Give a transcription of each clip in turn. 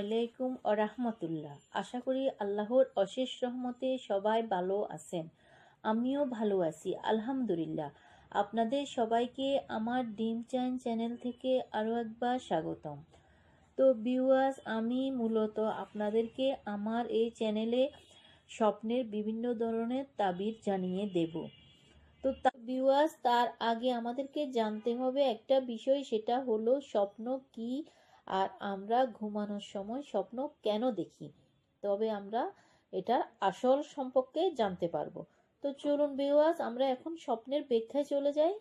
আলাইকুম রাহমাতুল্লাহ। আশা করি আল্লাহর অশেষ রহমতে সবাই ভালো আছেন। আমিও ভালো আছি, আলহামদুলিল্লাহ। আপনাদের সবাইকে আমার ডিম চাইন চ্যানেল থেকে আরও একবার স্বাগতম। তো ভিউয়ার্স আমি মূলত আপনাদেরকে আমার এই চ্যানেলে স্বপ্নের বিভিন্ন ধরনের তাবির জানিয়ে দেব। তো ভিউয়ার্স তার আগে আমাদেরকে জানতে হবে একটা বিষয়, সেটা হলো স্বপ্ন কি আর আমরা ঘুমানোর সময় স্বপ্ন কেন দেখি? তবে আমরা এটার আসল সম্পর্কে জানতে পারব। তো চলুন ভিউয়ার্স আমরা এখন স্বপ্নের ব্যাখ্যায় চলে যাই।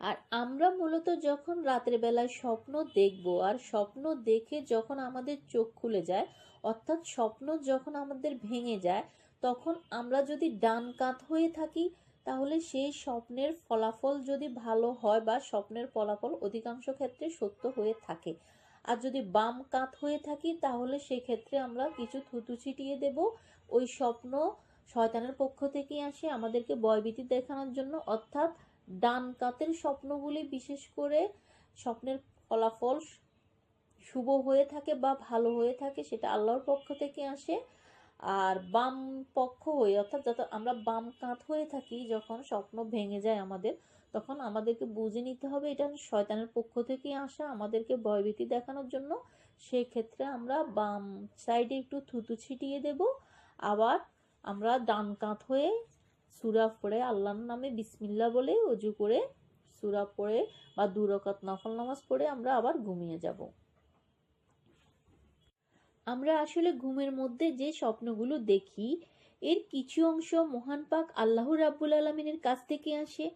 আর আমরা মূলত যখন রাতের বেলায় স্বপ্ন দেখব আর স্বপ্ন দেখে যখন আমাদের চোখ খুলে যায়, অর্থাৎ স্বপ্ন যখন আমাদের ভেঙে যায়, তখন আমরা যদি ডান কাত হয়ে থাকি, তাহলে সেই স্বপ্নের ফলাফল যদি ভালো হয় বা স্বপ্নের ফলাফল অধিকাংশ ক্ষেত্রে সত্য হয়ে থাকে। আর যদি বাম কাত হয়ে থাকি, তাহলে সেক্ষেত্রে আমরা কিছু থুতু ছিটিয়ে দেব। ওই স্বপ্ন শয়তানের পক্ষ থেকে আসে আমাদেরকে বয়বীতি দেখানোর জন্য। অর্থাৎ ডান কাতের স্বপ্নগুলি বিশেষ করে স্বপ্নের ফলাফল শুভ হয়ে থাকে বা ভালো হয়ে থাকে, সেটা আল্লাহর পক্ষ থেকে আসে। আর বাম পক্ষ হয়ে, অর্থাৎ যত আমরা বাম কাত হয়ে থাকি, যখন স্বপ্ন ভেঙে যায় আমাদের তখন আমাদেরকে বুঝে নিতে হবে এটা শয়তানের পক্ষ থেকে আসা, আমাদেরকে ভয়ভীতি দেখানোর জন্য। সেক্ষেত্রে আমরা বাম সাইডে একটু থুতু ছিটিয়ে দেব। আবার আমরা ডান কাত হয়ে সুরা পড়ে আল্লাহর নামে বিসমিল্লা বলে অজু করে সুরা পড়ে বা দুরকাত নফল নামাজ পড়ে আমরা আবার ঘুমিয়ে যাব। আমরা আসলে ঘুমের মধ্যে যে স্বপ্নগুলো দেখি, এর কিছু অংশ মহান পাক আল্লাহ রাব্বুল আলমিনের কাছ থেকে আসে।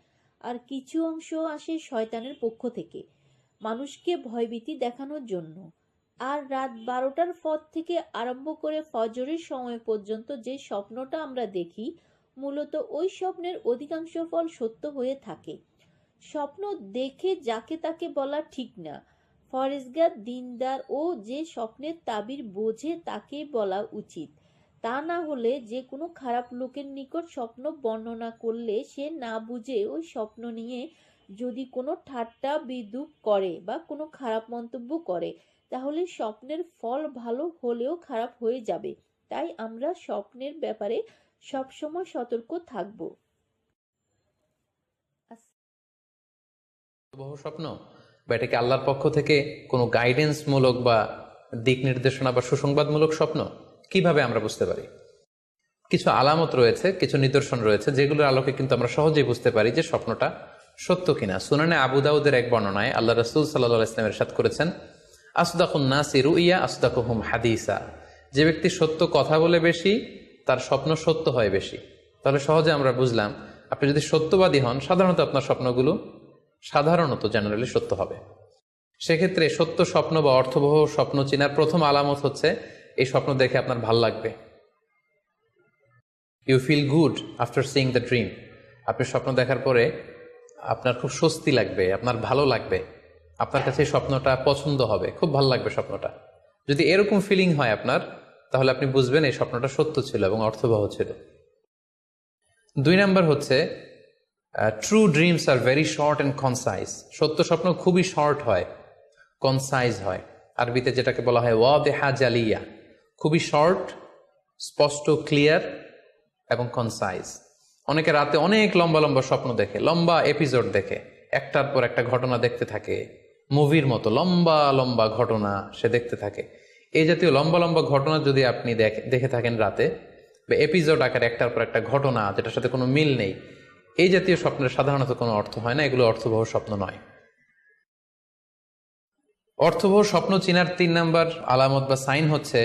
আর কিছু অংশ আসে শয়তানের পক্ষ থেকে, মানুষকে ভয়ভীতি দেখানোর জন্য। আর রাত বারোটার পর থেকে আরম্ভ করে ফজরের সময় পর্যন্ত যে স্বপ্নটা আমরা দেখি, মূলত ওই স্বপ্নের অধিকাংশ ফল সত্য হয়ে থাকে। স্বপ্ন দেখে যাকে তাকে বলা ঠিক না, ফরেজগার, দিনদার ও যে স্বপ্নের তাবির বোঝে তাকে বলা উচিত। তা না হলে যে কোনো খারাপ লোকের নিকট স্বপ্ন বর্ণনা করলে সে না বুঝে ওই স্বপ্ন নিয়ে যদি কোনো ঠাট্টা, বিদ্রুপ করে বা কোনো খারাপ মন্তব্য করে, তাহলে স্বপ্নের ফল ভালো হলেও খারাপ হয়ে যাবে। তাই আমরা স্বপ্নের ব্যাপারে সবসময় সতর্ক থাকব। স্বপ্ন? বা আল্লাহর পক্ষ থেকে কোনো গাইডেন্স মূলক বা দিক নির্দেশনা বা সুসংবাদমূলক স্বপ্ন? কীভাবে আমরা বুঝতে পারি? কিছু আলামত রয়েছে, কিছু নিদর্শন রয়েছে, যেগুলোর আলোকে কিন্তু আমরা সহজেই বুঝতে পারি যে স্বপ্নটা সত্য কিনা। সুনানে আবু দাউদের এক বর্ণনায় আল্লাহ রসুল সাল্লাহ ইসলামের সাথ করেছেন, আসুদাকুন নাসিরু ইয়া আসুদাকুহুম হাদিসা। যে ব্যক্তি সত্য কথা বলে বেশি, তার স্বপ্ন সত্য হয় বেশি। তাহলে সহজে আমরা বুঝলাম, আপনি যদি সত্যবাদী হন, সাধারণত আপনার স্বপ্নগুলো সাধারণত জেনারেলি সত্য হবে। সেক্ষেত্রে সত্য স্বপ্ন বা অর্থবহ স্বপ্ন চেনার প্রথম আলামত হচ্ছে এই স্বপ্ন দেখে আপনার ভালো লাগবে। You feel good after seeing the dream আপনি স্বপ্ন দেখার পরে আপনার খুব স্বস্তি লাগবে, আপনার ভালো লাগবে। আপনার কাছে স্বপ্নটা পছন্দ হবে, খুব ভালো লাগবে স্বপ্নটা। যদি এরকম ফিলিং হয় আপনার, তাহলে আপনি বুঝবেন এই স্বপ্নটা সত্য ছিল এবং অর্থবহ ছিল। দুই নাম্বার হচ্ছে ট্রু ড্রিমস আর ভেরি শর্ট অ্যান্ড কনসাইজ সত্য স্বপ্ন খুবই শর্ট হয় কনসাইজ হয়। আরবিতে যেটাকে বলা হয়, ওয়াদেহা জালিয়া। খুবই শর্ট স্পষ্ট ক্লিয়ার এবং কনসাইজ অনেকে রাতে অনেক লম্বা লম্বা স্বপ্ন দেখে, লম্বা এপিসোড দেখে, একটার পর একটা ঘটনা দেখতে থাকে মুভির মতো লম্বা লম্বা ঘটনা সে দেখতে থাকে। এই জাতীয় লম্বা লম্বা ঘটনা যদি আপনি দেখে থাকেন রাতে, বা এপিসোড আকারে একটার পর একটা ঘটনা, যেটার সাথে কোনো মিল নেই, এই জাতীয় স্বপ্নের সাধারণত কোনো অর্থ হয় না, এগুলো অর্থবহ স্বপ্ন নয়। অর্থবহ স্বপ্ন চিনার তিন নাম্বার আলামত বা সাইন হচ্ছে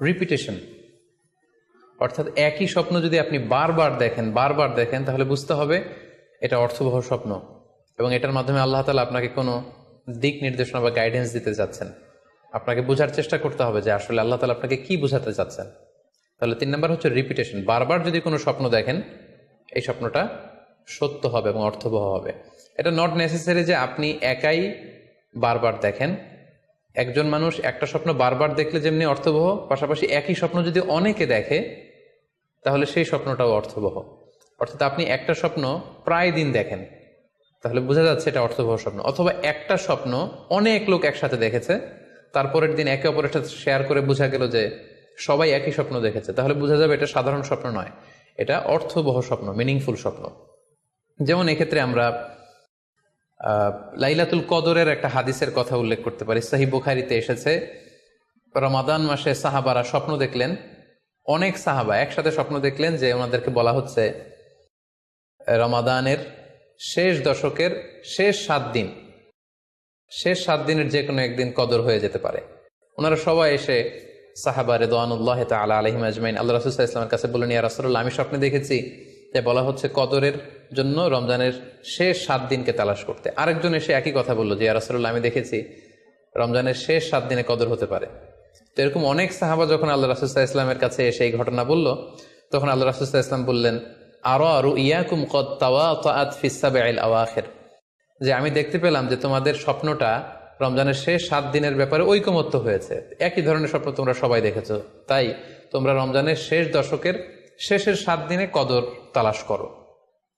রিপিটেশন অর্থাৎ একই স্বপ্ন যদি আপনি বারবার দেখেন বারবার দেখেন, তাহলে বুঝতে হবে এটা অর্থবহ স্বপ্ন এবং এটার মাধ্যমে আল্লাহ তালা আপনাকে কোনো দিক নির্দেশনা বা গাইডেন্স দিতে চাচ্ছেন। আপনাকে বোঝার চেষ্টা করতে হবে যে আসলে আল্লাহ তালা আপনাকে কি বোঝাতে চাচ্ছেন। তাহলে তিন নম্বর হচ্ছে রিপিটেশন বারবার যদি কোনো স্বপ্ন দেখেন, এই স্বপ্নটা সত্য হবে এবং অর্থবহ হবে। এটা নট নেসেসারি যে আপনি একাই বারবার দেখেন। একজন মানুষ একটা স্বপ্ন বারবার দেখলে যেমনি অর্থবহ, পাশাপাশি একই স্বপ্ন যদি অনেকে দেখে, তাহলে সেই স্বপ্নটাও অর্থবহ। অর্থাৎ আপনি একটা স্বপ্ন প্রায় দিন দেখেন, তাহলে বোঝা যাচ্ছে এটা অর্থবহ স্বপ্ন। অথবা একটা স্বপ্ন অনেক লোক একসাথে দেখেছে, তারপরের দিন একে অপরের সাথে শেয়ার করে বোঝা গেল যে সবাই একই স্বপ্ন দেখেছে। তাহলে বোঝা যাবে এটা সাধারণ স্বপ্ন নয়, এটা অর্থবহ স্বপ্ন মিনিংফুল স্বপ্ন। যেমন এক্ষেত্রে আমরা লাইলাতুল কদরের একটা হাদিসের কথা উল্লেখ করতে পারি। সাহি বুখারিতে এসেছে, রমাদান মাসে সাহাবারা স্বপ্ন দেখলেন, অনেক সাহাবা একসাথে স্বপ্ন দেখলেন যে ওনাদেরকে বলা হচ্ছে, রমাদানের শেষ দশকের শেষ সাত দিন, শেষ সাত দিনের যে কোনো একদিন কদর হয়ে যেতে পারে। ওনারা সবাই এসে সাহাবা রেদওয়ানুল্লাহ তালা আলহিম আজমাইন, আল্লাহ রাসুল্লাহ ইসলামের কাছে বললেন, ইয়া রাসুল্লাহ আমি স্বপ্নে দেখেছি যে বলা হচ্ছে কদরের জন্য রমজানের শেষ সাত দিনকে তালাশ করতে। আরেকজন এসে একই কথা বলল যে রাসুল্লাহ আমি দেখেছি রমজানের শেষ সাত দিনে কদর হতে পারে। তো এরকম অনেক সাহাবা যখন আল্লাহ রাসুল্লাহ ইসলামের কাছে এসে এই ঘটনা বলল, তখন আল্লাহ রাসুল্লাহ ইসলাম বললেন, আরও আরও ইয়াকুম কদ তাওয়া তাআত ফিসাবে আইল আওয়াখের? যে, আমি দেখতে পেলাম যে তোমাদের স্বপ্নটা রমজানের শেষ সাত দিনের ব্যাপারে ঐকমত্য হয়েছে। একই ধরনের স্বপ্ন তোমরা সবাই দেখেছ। তাই তোমরা রমজানের শেষ দশকের শেষের সাত দিনে কদর তালাশ করো।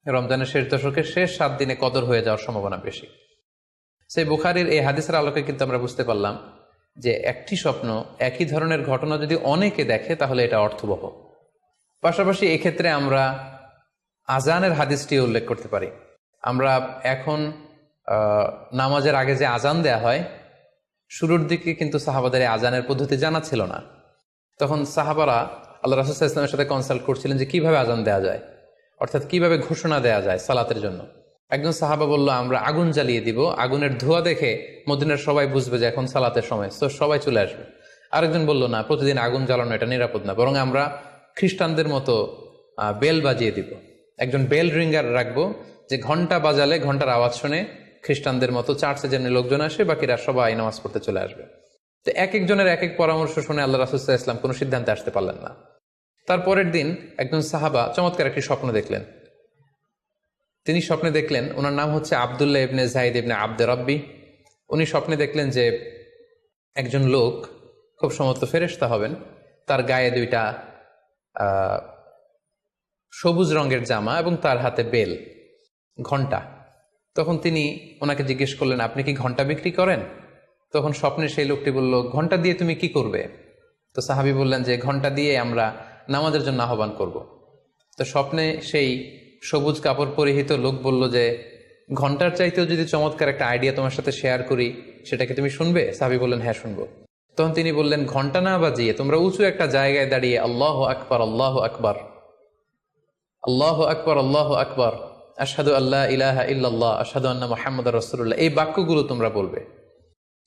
রমজানের শেষ দশকের শেষ সাত দিনে কদর হয়ে যাওয়ার সম্ভাবনা বেশি। সেই বুখারির এই হাদিসের আলোকে কিন্তু আমরা বুঝতে পারলাম যে একটি স্বপ্ন, একই ধরনের ঘটনা যদি অনেকে দেখে, তাহলে এটা অর্থবহ। পাশাপাশি এক্ষেত্রে আমরা আজানের হাদিসটি উল্লেখ করতে পারি। আমরা এখন নামাজের আগে যে আজান দেয়া হয়, শুরুর দিকে কিন্তু সাহাবাদের আজানের পদ্ধতি জানা ছিল না। তখন সাহাবারা আল্লাহ রাসুল ইসলামের সাথে কনসাল্ট করছিলেন যে কীভাবে আজান দেওয়া যায়। অর্থাৎ কীভাবে ঘোষণা দেওয়া যায় সালাতের জন্য। একজন সাহাবা বলল, আমরা আগুন জ্বালিয়ে দিব, আগুনের ধোঁয়া দেখে মদিনার সবাই বুঝবে যে এখন সালাতের সময়, তো সবাই চলে আসবে। আরেকজন বলল, না, প্রতিদিন আগুন জ্বালানো এটা নিরাপদ না, বরং আমরা খ্রিস্টানদের মতো বেল বাজিয়ে দিব। একজন বেল রিঙ্গার রাখব যে ঘণ্টা বাজালে ঘণ্টার আওয়াজ শুনে খ্রিস্টানদের মতো চার্চে যেমনি লোকজন আসে, বাকিরা সবাই নামাজ পড়তে চলে আসবে। তো এক একজনের এক এক পরামর্শ শুনে আল্লাহ রাসুল্লাহ ইসলাম কোনো সিদ্ধান্তে আসতে পারলেন না। তারপরের দিন একজন সাহাবা চমৎকার একটি স্বপ্ন দেখলেন। তিনি স্বপ্নে দেখলেন, ওনার নাম হচ্ছে আবদুল্লাহ ইবনে জাহিদ ইবনে আব্দে রব্বি। উনি স্বপ্নে দেখলেন যে একজন লোক খুব সমস্ত ফেরেস্তা হবেন। তার গায়ে দুইটা সবুজ রঙের জামা এবং তার হাতে বেল, ঘণ্টা। তখন তিনি ওনাকে জিজ্ঞেস করলেন, আপনি কি ঘণ্টা বিক্রি করেন? তখন স্বপ্নে সেই লোকটি বলল, ঘণ্টা দিয়ে তুমি কি করবে? তো সাহাবি বললেন যে, ঘণ্টা দিয়ে আমরা নামাজের জন্য আহ্বান করব। তো স্বপ্নে সেই সবুজ কাপড় পরিহিত লোক বলল যে, ঘণ্টার চাইতেও যদি চমৎকার একটা আইডিয়া তোমার সাথে শেয়ার করি সেটাকে তুমি শুনবে? সাহাবি বললেন হ্যাঁ শুনব। তখন তিনি বললেন, ঘণ্টা না বাজিয়ে তোমরা উঁচু একটা জায়গায় দাঁড়িয়ে আল্লাহ আকবর আল্লাহ আকবর আল্লাহ আকবর আল্লাহ আকবর আসাদু আল্লাহ ইলাহা ইল্লাল্লাহ আসাদু আন্না মোহাম্মদ রসুল্লাহ এই বাক্যগুলো তোমরা বলবে।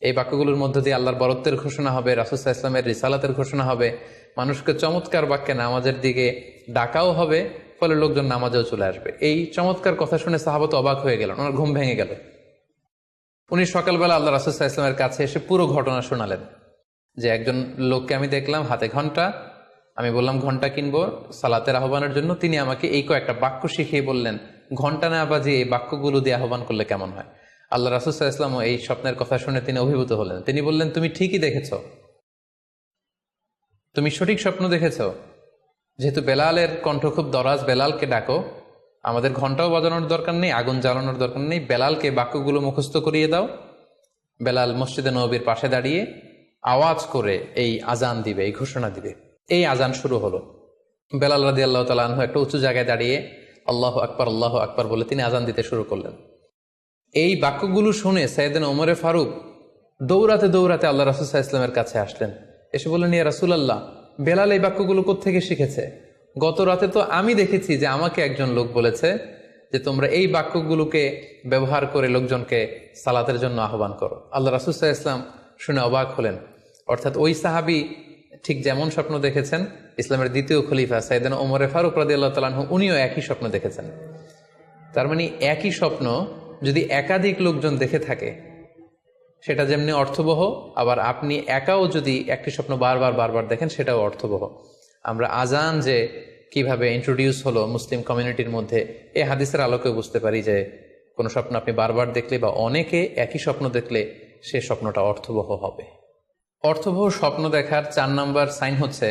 এই বাক্যগুলোর মধ্য দিয়ে আল্লাহর বরত্বের ঘোষণা হবে রাসুসাহ ইসলামের রিসালাতের ঘোষণা হবে। মানুষকে চমৎকার বাক্যে নামাজের দিকে ডাকাও হবে, ফলে লোকজন নামাজেও চলে আসবে। এই চমৎকার কথা শুনে সাহাবত অবাক হয়ে গেলেন, ওনার ঘুম ভেঙে গেল। উনি সকালবেলা আল্লাহ রাসুসাহ ইসলামের কাছে এসে পুরো ঘটনা শোনালেন, যে একজন লোককে আমি দেখলাম, হাতে ঘণ্টা, আমি বললাম, ঘণ্টা কিনবো সালাতের আহ্বানের জন্য। তিনি আমাকে এই কয়েকটা বাক্য শিখিয়ে বললেন, ঘণ্টা না বাজিয়ে এই বাক্যগুলো দিয়ে আহ্বান করলে কেমন হয়? আল্লাহ রাসুসাহ ইসলামও এই স্বপ্নের কথা শুনে তিনি অভিভূত হলেন। তিনি বললেন, তুমি ঠিকই দেখেছ তুমি সঠিক স্বপ্ন দেখেছ? যেহেতু বেলালের কণ্ঠ খুব দরাজ বেলালকে ডাকো, আমাদের ঘন্টাও বাজানোর দরকার নেই, আগুন জ্বালানোর দরকার নেই। বেলালকে বাক্যগুলো মুখস্থ করিয়ে দাও। বেলাল মসজিদে নবীর পাশে দাঁড়িয়ে আওয়াজ করে এই আজান দিবে, এই ঘোষণা দিবে। এই আজান শুরু হলো। বেলাল রাদি আল্লাহ তালাহ একটা উঁচু জায়গায় দাঁড়িয়ে আল্লাহ আকবর আল্লাহ আকবর বলে তিনি আজান দিতে শুরু করলেন। এই বাক্যগুলো শুনে সৈয়দিন ওমরে ফারুক দৌড়াতে দৌড়াতে আল্লাহ রাসুসাহ ইসলামের কাছে আসলেন। এসে বললেন, ইয়া রাসুলাল্লাহ, বেলাল এই বাক্যগুলো কোত্থেকে শিখেছে? গত রাতে তো আমি দেখেছি যে আমাকে একজন লোক বলেছে যে, তোমরা এই বাক্যগুলোকে ব্যবহার করে লোকজনকে সালাতের জন্য আহ্বান করো। আল্লাহ রাসুসাহ ইসলাম শুনে অবাক হলেন। অর্থাৎ ওই সাহাবি ঠিক যেমন স্বপ্ন দেখেছেন, ইসলামের দ্বিতীয় খলিফা সাইদান ওমরে ফারুক রাদি আল্লাহ তালাহ উনিও একই স্বপ্ন দেখেছেন। তার মানে একই স্বপ্ন যদি একাধিক লোকজন দেখে থাকে সেটা যেমনি অর্থবহ, আবার আপনি একাও যদি একটি স্বপ্ন বারবার বারবার দেখেন, সেটাও অর্থবহ। আমরা আজান যে কীভাবে ইন্ট্রোডিউস হলো মুসলিম কমিউনিটির মধ্যে এই হাদিসের আলোকে বুঝতে পারি যে কোনো স্বপ্ন আপনি বারবার দেখলে বা অনেকে একই স্বপ্ন দেখলে সে স্বপ্নটা অর্থবহ হবে। অর্থবহ স্বপ্ন দেখার চার নাম্বার সাইন হচ্ছে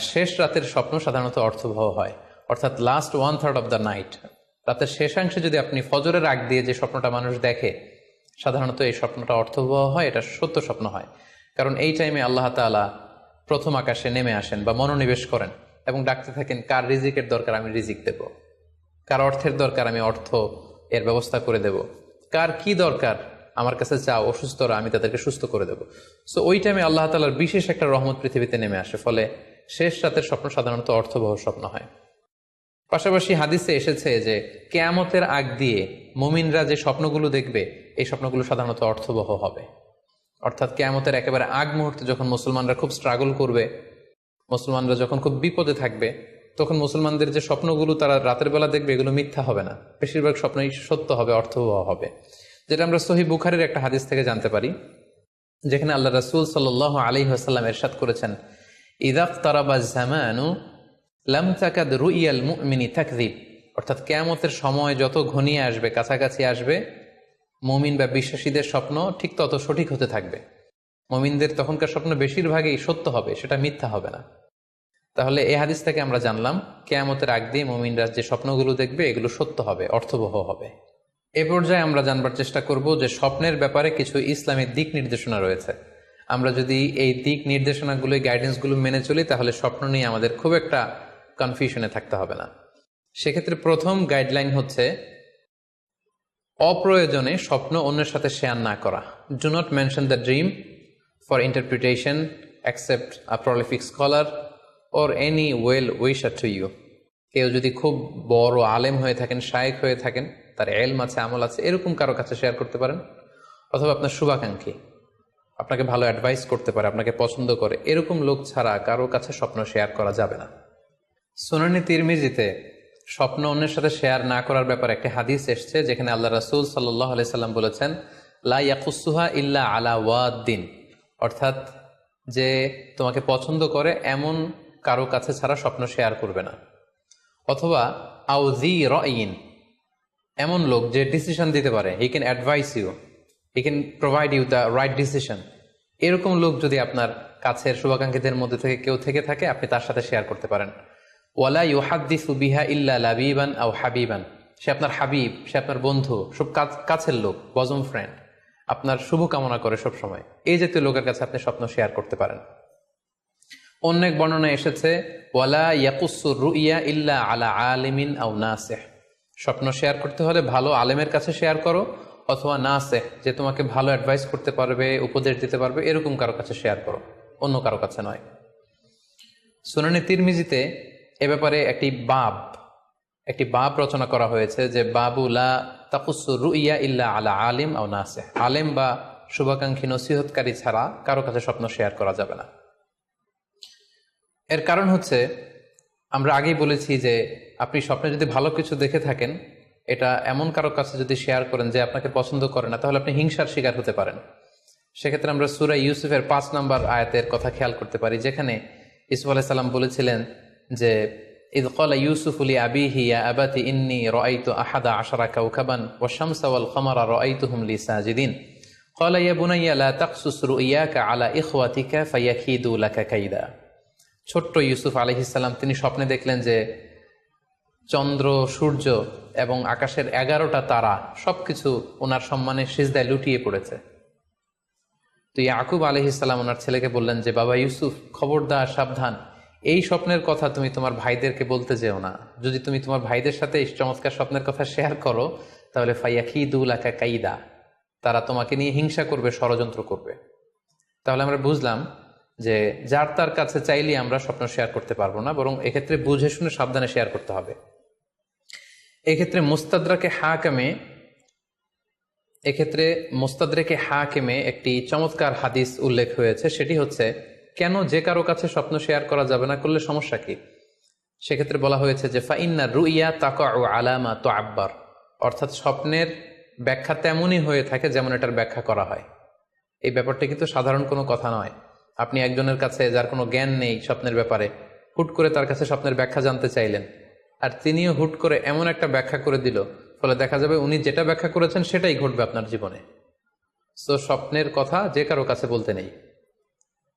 শেষ রাতের স্বপ্ন সাধারণত অর্থবহ হয়। অর্থাৎ last one third of the night রাতের শেষাংশে যদি আপনি ফজরের আগ দিয়ে যে স্বপ্নটা মানুষ দেখে সাধারণত এই স্বপ্নটা অর্থবহ হয়, এটা সত্য স্বপ্ন হয়। কারণ এই টাইমে আল্লাহ তাআলা প্রথম আকাশে নেমে আসেন বা মনোনিবেশ করেন এবং ডাকতে থাকেন, কার রিজিকের দরকার আমি রিজিক দেব? কার অর্থের দরকার আমি অর্থ এর ব্যবস্থা করে দেব? কার কি দরকার আমার কাছে চাও অসুস্থরা, আমি তাদেরকে সুস্থ করে দেব? সো ওই টাইমে আল্লাহ তালার বিশেষ একটা রহমত পৃথিবীতে নেমে আসে, ফলে শেষ রাতের স্বপ্ন সাধারণত অর্থবহ স্বপ্ন হয়। পাশাপাশি হাদিসে এসেছে যে, কেয়ামতের আগ দিয়ে মুমিনরা যে স্বপ্নগুলো দেখবে এই স্বপ্নগুলো সাধারণত অর্থবহ হবে। অর্থাৎ কেয়ামতের একেবারে আগ মুহূর্তে যখন মুসলমানরা খুব স্ট্রাগল করবে, মুসলমানরা যখন খুব বিপদে থাকবে, তখন মুসলমানদের যে স্বপ্নগুলো তারা রাতের বেলা দেখবে, এগুলো মিথ্যা হবে না। বেশিরভাগ স্বপ্নই সত্য হবে, অর্থবহ হবে। যেটা আমরা সহি বুখারের একটা হাদিস থেকে জানতে পারি, যেখানে আল্লাহ রাসুল সাল আলী আসাল্লাম এরশাদ করেছেন ইদাফ তারাবা জামানু লাম তাকাদ রুইয়াল মুমিনি তাকদিব অর্থাৎ কেয়ামতের সময় যত ঘনিয়ে আসবে, কাছাকাছি আসবে মুমিন বা বিশ্বাসীদের স্বপ্ন ঠিক তত সঠিক হতে থাকবে। মমিনদের তখনকার স্বপ্ন বেশিরভাগই সত্য হবে, সেটা মিথ্যা হবে না। তাহলে এ হাদিস থেকে আমরা জানলাম, কেয়ামতের আগ দিয়ে মমিনরা যে স্বপ্নগুলো দেখবে, এগুলো সত্য হবে, অর্থবহ হবে। এ পর্যায়ে আমরা জানবার চেষ্টা করব যে স্বপ্নের ব্যাপারে কিছু ইসলামের দিক নির্দেশনা রয়েছে। আমরা যদি এই দিক নির্দেশনাগুলো গাইডেন্সগুলো মেনে চলি, তাহলে স্বপ্ন নিয়ে আমাদের খুব একটা কনফিউশনে থাকতে হবে না। সেক্ষেত্রে প্রথম গাইডলাইন হচ্ছে অপ্রয়োজনে স্বপ্ন অন্যের সাথে শেয়ার না করা। Do not mention the dream for interpretation accept a prolific scholar or any well wisher to you কেউ যদি খুব বড় আলেম হয়ে থাকেন শায়েক হয়ে থাকেন, তার এলম আছে, আমল আছে, এরকম কারও কাছে শেয়ার করতে পারেন। অথবা আপনার শুভাকাঙ্ক্ষী, আপনাকে ভালো অ্যাডভাইস করতে পারে, আপনাকে পছন্দ করে, এরকম লোক ছাড়া কারও কাছে স্বপ্ন শেয়ার করা যাবে না। সোনানি তিরমিজিতে স্বপ্ন অন্যের সাথে শেয়ার না করার ব্যাপারে একটি হাদিস এসছে, যেখানে আল্লাহ রাসুল সাল্লাহ সাল্লাম বলেছেন, লা ইয়াকুসুহা ইল্লা আলা ওয়াদ্দিন। অর্থাৎ যে তোমাকে পছন্দ করে, এমন কারও কাছে ছাড়া স্বপ্ন শেয়ার করবে না। অথবা আউজি রইন। এমন লোক যে ডিসিশন দিতে পারে he can advise you he can provide you the right decision এরকম লোক যদি আপনার কাছের শুভাকাঙ্ক্ষীদের মধ্যে থেকে কেউ থেকে থাকে, আপনি তার সাথে শেয়ার করতে পারেন। ওয়ালা ইউহাদ্দিসু বিহা ইল্লা লাবিবান আও হাবিবান। সে আপনার হাবিব, সে আপনার বন্ধু, সব কাছের লোক বজম ফ্রেন্ড আপনার শুভ কামনা করে সব সময়। এই জাতীয় লোকের কাছে আপনি স্বপ্ন শেয়ার করতে পারেন। অন্য এক বর্ণনা এসেছে, ওয়ালা ইয়াকুসু রুইয়া ইল্লা আলা আলিমিন আও নাসেহ। স্বপ্ন শেয়ার করতে হলে ভালো আলেমের কাছে শেয়ার করো, অথবা নাসেহ, যে তোমাকে ভালো অ্যাডভাইস করতে পারবে, উপদেশ দিতে পারবে, এরকম কারও কাছে শেয়ার করো। অন্য কারও কাছে নয়। সুনানি তিরমিজিতে এ ব্যাপারে একটি বাব একটি বাব রচনা করা হয়েছে যে বাবুলা তাকুসু রুইয়া ইল্লা আলা আলিম আও নাসে আলেম বা শুভাকাঙ্ক্ষী নসিহতকারী ছাড়া কারও কাছে স্বপ্ন শেয়ার করা যাবে না। এর কারণ হচ্ছে, আমরা আগেই বলেছি যে আপনি স্বপ্নে যদি ভালো কিছু দেখে থাকেন, এটা এমন কারও কাছে যদি শেয়ার করেন যে আপনাকে পছন্দ করে না, তাহলে আপনি হিংসার শিকার হতে পারেন। সেক্ষেত্রে আমরা সুরা ইউসুফের পাঁচ নম্বর আয়াতের কথা খেয়াল করতে পারি, যেখানে ইসুফ আলাইসাল্লাম বলেছিলেন যে إذ قال يوسف لأبيه يا أبت إني رأيت أحد عشر كوكبا والشمس والقمر رأيتهم لي ساجدين قال يا بني لا تقصص رؤياك على إخوتك فيكيدوا لك كيدا ছোট্ট ইউসুফ আলহিসাল্লাম তিনি স্বপ্নে দেখলেন যে চন্দ্র সূর্য এবং আকাশের এগারোটা তারা সবকিছু ওনার সম্মানে সিজদায় লুটিয়ে পড়েছে তো ইয়াকুব আলহিসাল্লাম ওনার ছেলেকে বললেন যে বাবা ইউসুফ খবরদার সাবধান এই স্বপ্নের কথা তুমি তোমার ভাইদেরকে বলতে যেও না। যদি তুমি তোমার ভাইদের সাথে এই চমৎকার স্বপ্নের কথা শেয়ার করো, তাহলে ফাইয়া খিদুল আকা কাইদা, তারা তোমাকে নিয়ে হিংসা করবে, ষড়যন্ত্র করবে। তাহলে আমরা বুঝলাম যে যার তার কাছে চাইলে আমরা স্বপ্ন শেয়ার করতে পারব না, বরং এক্ষেত্রে বুঝে শুনে সাবধানে শেয়ার করতে হবে। এক্ষেত্রে মুস্তাদরাকে হাকামে, এক্ষেত্রে মুস্তাদরেকে হাকিমে একটি চমৎকার হাদিস উল্লেখ হয়েছে, সেটি হচ্ছে কেন যে কারও কাছে স্বপ্ন শেয়ার করা যাবে না করলে সমস্যা কি? সেক্ষেত্রে বলা হয়েছে যে, ফাইন্না রুইয়া তাকা ও আলামা তো আব্বার অর্থাৎ স্বপ্নের ব্যাখ্যা তেমনই হয়ে থাকে যেমন এটার ব্যাখ্যা করা হয়। এই ব্যাপারটা কিন্তু সাধারণ কোনো কথা নয়। আপনি একজনের কাছে যার কোনো জ্ঞান নেই স্বপ্নের ব্যাপারে, হুট করে তার কাছে স্বপ্নের ব্যাখ্যা জানতে চাইলেন। আর তিনিও হুট করে এমন একটা ব্যাখ্যা করে দিল, ফলে দেখা যাবে উনি যেটা ব্যাখ্যা করেছেন সেটাই ঘটবে আপনার জীবনে। সো স্বপ্নের কথা যে কারও কাছে বলতে নেই।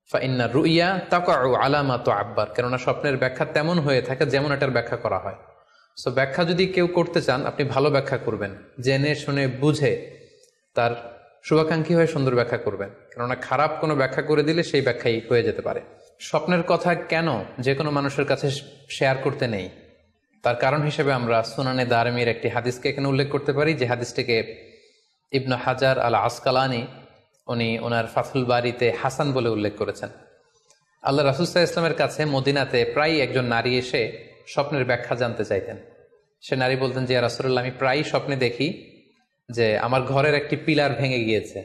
ফাইন্না রুইয়া তাকা আলামা তো আব্বার কেননা স্বপ্নের ব্যাখ্যা তেমন হয়ে থাকে যেমন এটার ব্যাখ্যা করা হয়। সো ব্যাখ্যা যদি কেউ করতে চান, আপনি ভালো ব্যাখ্যা করবেন। জেনে শুনে বুঝে তার শুভাকাঙ্ক্ষী হয়ে সুন্দর ব্যাখ্যা করবেন। কেননা খারাপ কোনো ব্যাখ্যা করে দিলে সেই ব্যাখ্যাই হয়ে যেতে পারে। স্বপ্নের কথা কেন যে কোনো মানুষের কাছে শেয়ার করতে নেই? তার কারণ হিসেবে আমরা সুনানে দারমির একটি হাদিসকে এখানে উল্লেখ করতে পারি, যে হাদিসটিকে ইবনু হাজার আল আসকালানি উনি ওনার ফাথুল বাড়িতে হাসান বলে উল্লেখ করেছেন। আল্লাহ রাসুসাহ ইসলামের কাছে মদিনাতে প্রায় একজন নারী এসে স্বপ্নের ব্যাখ্যা জানতে চাইতেন। সে নারী বলতেন যে রাসুল্লাহ আমি প্রায়ই স্বপ্নে দেখি যে আমার ঘরের একটি পিলার ভেঙে গিয়েছে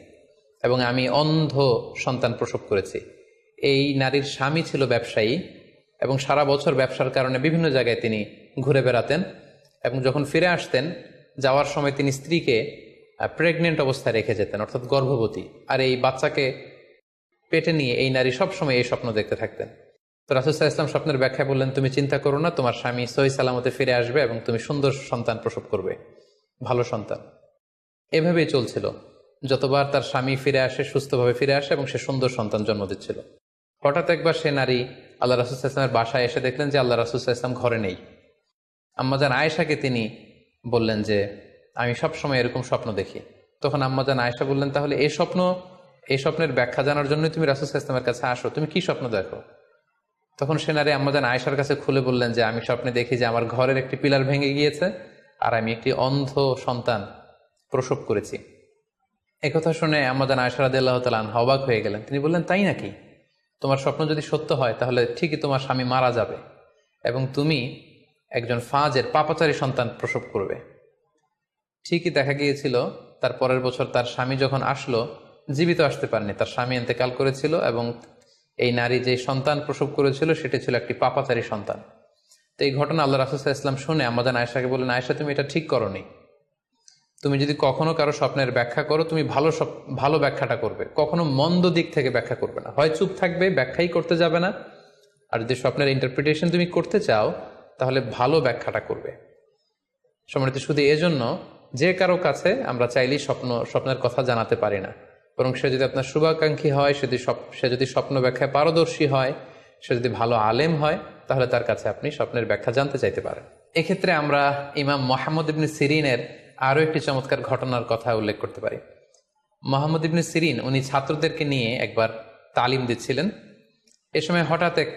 এবং আমি অন্ধ সন্তান প্রসব করেছি। এই নারীর স্বামী ছিল ব্যবসায়ী এবং সারা বছর ব্যবসার কারণে বিভিন্ন জায়গায় তিনি ঘুরে বেড়াতেন এবং যখন ফিরে আসতেন, যাওয়ার সময় তিনি স্ত্রীকে প্রেগনেন্ট অবস্থায় রেখে যেতেন, অর্থাৎ গর্ভবতী। আর এই বাচ্চাকে পেটে নিয়ে এই নারী সবসময় এই স্বপ্ন দেখতে থাকতেন। তো রাসুসাহ ইসলাম স্বপ্নের ব্যাখ্যা বললেন, তুমি চিন্তা করো না, তোমার স্বামী সহি সালামতে ফিরে আসবে এবং তুমি সুন্দর সন্তান প্রসব করবে, ভালো সন্তান। এভাবেই চলছিল। যতবার তার স্বামী ফিরে আসে, সুস্থভাবে ফিরে আসে এবং সে সুন্দর সন্তান জন্ম দিচ্ছিল। হঠাৎ একবার সে নারী আল্লাহ রাসুসাহ ইসলামের বাসায় এসে দেখলেন যে আল্লাহ রাসুসাহ ইসলাম ঘরে নেই। আম্মাজান আয়েশাকে তিনি বললেন যে আমি সব সময় এরকম স্বপ্ন দেখি। তখন আম্মা আম্মাজান আয়েশা বললেন, তাহলে এই স্বপ্ন, এই স্বপ্নের ব্যাখ্যা জানার জন্যই তুমি রাসুসাহ ইসলামের কাছে আসো। তুমি কি স্বপ্ন দেখো? তখন সে নারী আম্মাজান আয়েশার কাছে খুলে বললেন যে, আমি স্বপ্নে দেখি যে আমার ঘরের একটি পিলার ভেঙে গিয়েছে আর আমি একটি অন্ধ সন্তান প্রসব করেছি। একথা শুনে আমাদের আয়সারাদ তালান হবাক হয়ে গেলেন। তিনি বললেন, তাই নাকি? তোমার স্বপ্ন যদি সত্য হয়, তাহলে ঠিকই তোমার স্বামী মারা যাবে এবং তুমি একজন ফাজের পাপাচারী সন্তান প্রসব করবে। ঠিকই দেখা গিয়েছিল, তার পরের বছর তার স্বামী যখন আসলো, জীবিত আসতে পারেনি। তার স্বামী এতেকাল করেছিল এবং এই নারী যে সন্তান প্রসব করেছিল, সেটি ছিল একটি পাপাচারী সন্তান। তো এই ঘটনা আল্লাহ রাসুসাহ ইসলাম শুনে আমাদের আয়সাকে বললেন আয়সা তুমি এটা ঠিক করনি। তুমি যদি কখনো কারও স্বপ্নের ব্যাখ্যা করো, তুমি ভালো ভালো ব্যাখ্যাটা করবে। কখনো মন্দ দিক থেকে ব্যাখ্যা করবে না। হয় চুপ থাকবে, ব্যাখ্যাই করতে যাবে না। আর যদি স্বপ্নের ইন্টারপ্রিটেশন তুমি করতে চাও, তাহলে ভালো ব্যাখ্যাটা করবে। সম্মানিত শুধু এজন্য যে কারও কাছে আমরা চাইলেই স্বপ্ন, স্বপ্নের কথা জানাতে পারি না। বরং সে যদি আপনার শুভাকাঙ্ক্ষী হয়, সে যদি সে যদি স্বপ্ন ব্যাখ্যায় পারদর্শী হয়, সে যদি ভালো আলেম হয়, তাহলে তার কাছে আপনি স্বপ্নের ব্যাখ্যা জানতে চাইতে পারেন। এক্ষেত্রে আমরা ইমাম মোহাম্মদ ইবনে সিরিনের আরও একটি চমৎকার ঘটনার কথা উল্লেখ করতে পারি। মোহাম্মদ ইবনে সিরিন, উনি ছাত্রদেরকে নিয়ে একবার তালিম দিচ্ছিলেন। এ সময় হঠাৎ এক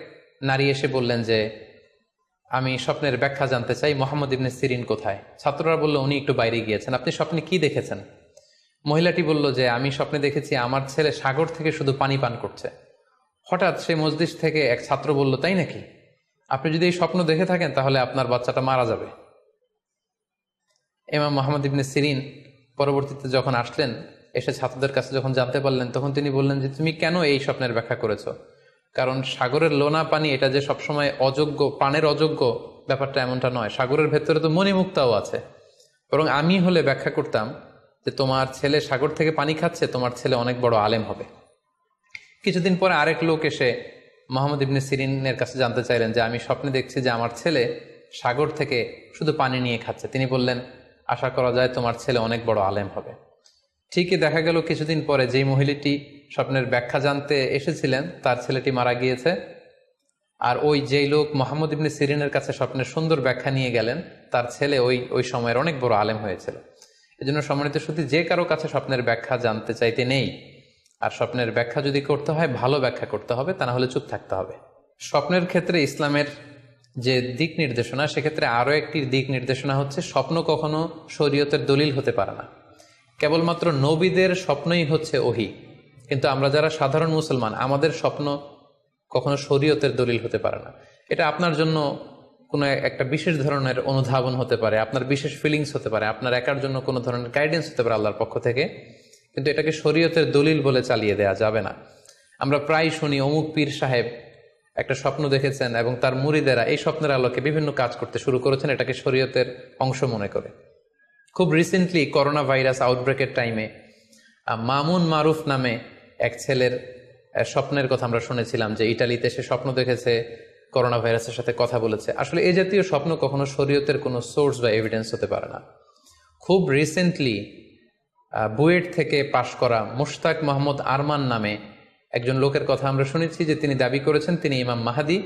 নারী এসে বললেন যে আমি স্বপ্নের ব্যাখ্যা জানতে চাই, মোহাম্মদ ইবনে সিরিন কোথায়? ছাত্ররা বলল, উনি একটু বাইরে গিয়েছেন। আপনি স্বপ্নে কি দেখেছেন? মহিলাটি বলল যে, আমি স্বপ্নে দেখেছি আমার ছেলে সাগর থেকে শুধু পানি পান করছে। হঠাৎ সেই মসজিদ থেকে এক ছাত্র বলল, তাই নাকি? আপনি যদি এই স্বপ্ন দেখে থাকেন, তাহলে আপনার বাচ্চাটা মারা যাবে। ইমাম মোহাম্মদ ইবনে সিরিন পরবর্তীতে যখন আসলেন, এসে ছাত্রদের কাছে যখন জানতে পারলেন, তখন তিনি বললেন যে, তুমি কেন এই স্বপ্নের ব্যাখ্যা করেছ? কারণ সাগরের লোনা পানি, এটা যে সবসময় অযোগ্য পানের অযোগ্য ব্যাপারটা এমনটা নয়। সাগরের ভেতরে তো মণিমুক্তাও আছে। বরং আমি হলে ব্যাখ্যা করতাম যে তোমার ছেলে সাগর থেকে পানি খাচ্ছে, তোমার ছেলে অনেক বড় আলেম হবে। কিছুদিন পরে আরেক লোক এসে মোহাম্মদ ইবনে সিরিনের কাছে জানতে চাইলেন যে, আমি স্বপ্নে দেখছি যে আমার ছেলে সাগর থেকে শুধু পানি নিয়ে খাচ্ছে। তিনি বললেন, আশা করা যায় তোমার ছেলে অনেক বড় আলেম হবে। ঠিকই দেখা গেল কিছুদিন পরে যেই মহিলাটি স্বপ্নের ব্যাখ্যা জানতে এসেছিলেন, তার ছেলেটি মারা গিয়েছে। আর ওই যেই লোক মোহাম্মদ ইবনে সিরিনের কাছে স্বপ্নের সুন্দর ব্যাখ্যা নিয়ে গেলেন, তার ছেলে ওই ওই সময়ের অনেক বড় আলেম হয়েছিল। এই জন্য সম্মানিত শুধু যে কারও কাছে স্বপ্নের ব্যাখ্যা জানতে চাইতে নেই, আর স্বপ্নের ব্যাখ্যা যদি করতে হয়, ভালো ব্যাখ্যা করতে হবে, তা না হলে চুপ থাকতে হবে। স্বপ্নের ক্ষেত্রে ইসলামের যে দিক নির্দেশনা, সেক্ষেত্রে আরও একটি দিক নির্দেশনা হচ্ছে, স্বপ্ন কখনো শরীয়তের দলিল হতে পারে না। কেবলমাত্র নবীদের স্বপ্নই হচ্ছে ওহি। কিন্তু আমরা যারা সাধারণ মুসলমান, আমাদের স্বপ্ন কখনো শরীয়তের দলিল হতে পারে না। এটা আপনার জন্য কোনো একটা বিশেষ ধরনের অনুধাবন হতে পারে, আপনার বিশেষ ফিলিংস হতে পারে, আপনার একার জন্য কোনো ধরনের গাইডেন্স হতে পারে আল্লাহর পক্ষ থেকে। কিন্তু এটাকে শরীয়তের দলিল বলে চালিয়ে দেয়া যাবে না। আমরা প্রায় শুনি অমুক পীর সাহেব একটা স্বপ্ন দেখেছেন এবং তার মুরিদেরা এই স্বপ্নের আলোকে বিভিন্ন কাজ করতে শুরু করেছেন, এটাকে শরীয়তের অংশ মনে করে। খুব রিসেন্টলি করোনা ভাইরাস আউটব্রেকের টাইমে মামুন মারুফ নামে এক ছেলের স্বপ্নের কথা আমরা শুনেছিলাম যে ইটালিতে সে স্বপ্ন দেখেছে করোনা ভাইরাসের সাথে কথা বলেছে। আসলে এ জাতীয় স্বপ্ন কখনো শরীয়তের কোনো সোর্স বা এভিডেন্স হতে পারে না। খুব রিসেন্টলি বুয়েট থেকে পাশ করা মুশতাক মোহাম্মদ আরমান নামে একজন লোকের কথা আমরা শুনেছি যে তিনি দাবি করেছেন, তিনি ইমাম মাহাদি,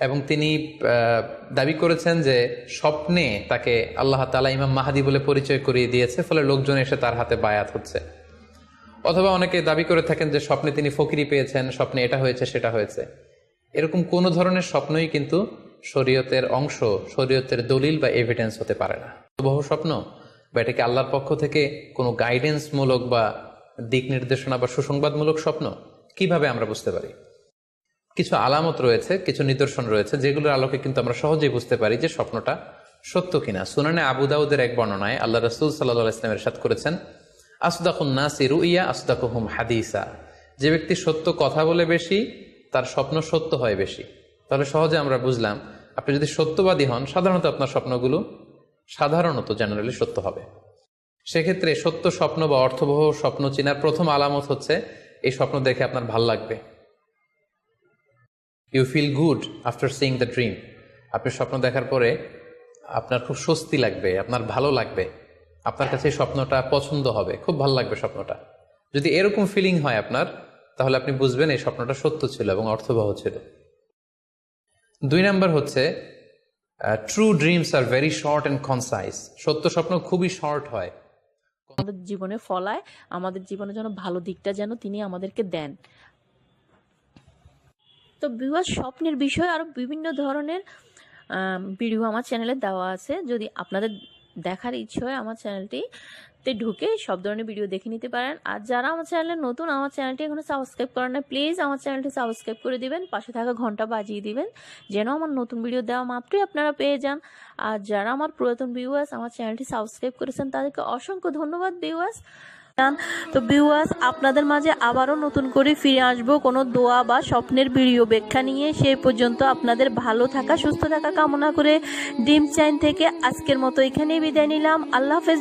এবং তিনি দাবি করেছেন যে স্বপ্নে তাকে আল্লাহ তালা ইমাম মাহাদি বলে পরিচয় করিয়ে দিয়েছে, ফলে লোকজন এসে তার হাতে বায়াত হচ্ছে। অথবা অনেকে দাবি করে থাকেন যে স্বপ্নে তিনি ফকিরি পেয়েছেন, স্বপ্নে এটা হয়েছে, সেটা হয়েছে। এরকম কোনো ধরনের স্বপ্নই কিন্তু শরীয়তের অংশ, শরীয়তের দলিল বা এভিডেন্স হতে পারে না। বহু স্বপ্ন, বা এটাকে আল্লাহর পক্ষ থেকে কোনো গাইডেন্সমূলক বা দিক নির্দেশনা বা সুসংবাদমূলক স্বপ্ন, কীভাবে আমরা বুঝতে পারি? কিছু আলামত রয়েছে, কিছু নিদর্শন রয়েছে, যেগুলোর আলোকে কিন্তু আমরা সহজেই বুঝতে পারি যে স্বপ্নটা সত্য কিনা। সুনানে আবু দাউদের এক বর্ণনায় আল্লাহ রসুল সাল্লাহ ইসলামের সাথ করেছেন আসদাকুন নাসিরু ইয়া আসদাকুহুম হাদিসা। যে ব্যক্তি সত্য কথা বলে বেশি, তার স্বপ্ন সত্য হয় বেশি। তাহলে সহজে আমরা বুঝলাম, আপনি যদি সত্যবাদী হন, সাধারণত আপনার স্বপ্নগুলো সাধারণত জেনারেলি সত্য হবে। সেক্ষেত্রে সত্য স্বপ্ন বা অর্থবহ স্বপ্ন চেনার প্রথম আলামত হচ্ছে, এই স্বপ্ন দেখে আপনার ভালো লাগবে। You feel good after seeing the dream আপনি স্বপ্ন দেখার পরে আপনার খুব স্বস্তি লাগবে, আপনার ভালো লাগবে। আপনার কাছে স্বপ্নটা পছন্দ হবে, খুব ভালো লাগবে স্বপ্নটা। যদি এরকম ফিলিং হয় আপনার, তাহলে আপনি বুঝবেন এই স্বপ্নটা সত্য ছিল এবং অর্থবহ ছিল। দুই নাম্বার হচ্ছে ট্রু ড্রিমস আর ভেরি শর্ট অ্যান্ড কনসাইজ সত্য স্বপ্ন খুবই শর্ট হয়। আমাদের জীবনে ফলায়, আমাদের জীবনে যেন ভালো দিকটা যেন তিনি আমাদেরকে দেন। তো বিবাহ স্বপ্নের বিষয়ে আরও বিভিন্ন ধরনের ভিডিও আমার চ্যানেলে দেওয়া আছে। যদি আপনাদের দেখার ইচ্ছে হয় আমার চ্যানেলটি তে ঢুকে সব ধরনের ভিডিও দেখে নিতে পারেন। আর যারা আমার চ্যানেলে নতুন, আমার চ্যানেলটি এখনও সাবস্ক্রাইব করেন না প্লিজ আমার চ্যানেলটি সাবস্ক্রাইব করে দিবেন, পাশে থাকা ঘণ্টা বাজিয়ে দিবেন, যেন আমার নতুন ভিডিও দেওয়া মাত্রই আপনারা পেয়ে যান। আর যারা আমার পুরাতন ভিউয়ার্স আমার চ্যানেলটি সাবস্ক্রাইব করেছেন, তাদেরকে অসংখ্য ধন্যবাদ ভিউয়ার্স তো ভিউয়ার্স আপনাদের মাঝে আবারও নতুন করে ফিরে আসব কোনো দোয়া বা স্বপ্নের ভিডিও ব্যাখ্যা নিয়ে। সেই পর্যন্ত আপনাদের ভালো থাকা, সুস্থ থাকা কামনা করে ডিম চাইন থেকে আজকের মতো এখানেই বিদায় নিলাম। আল্লাহ হাফেজ।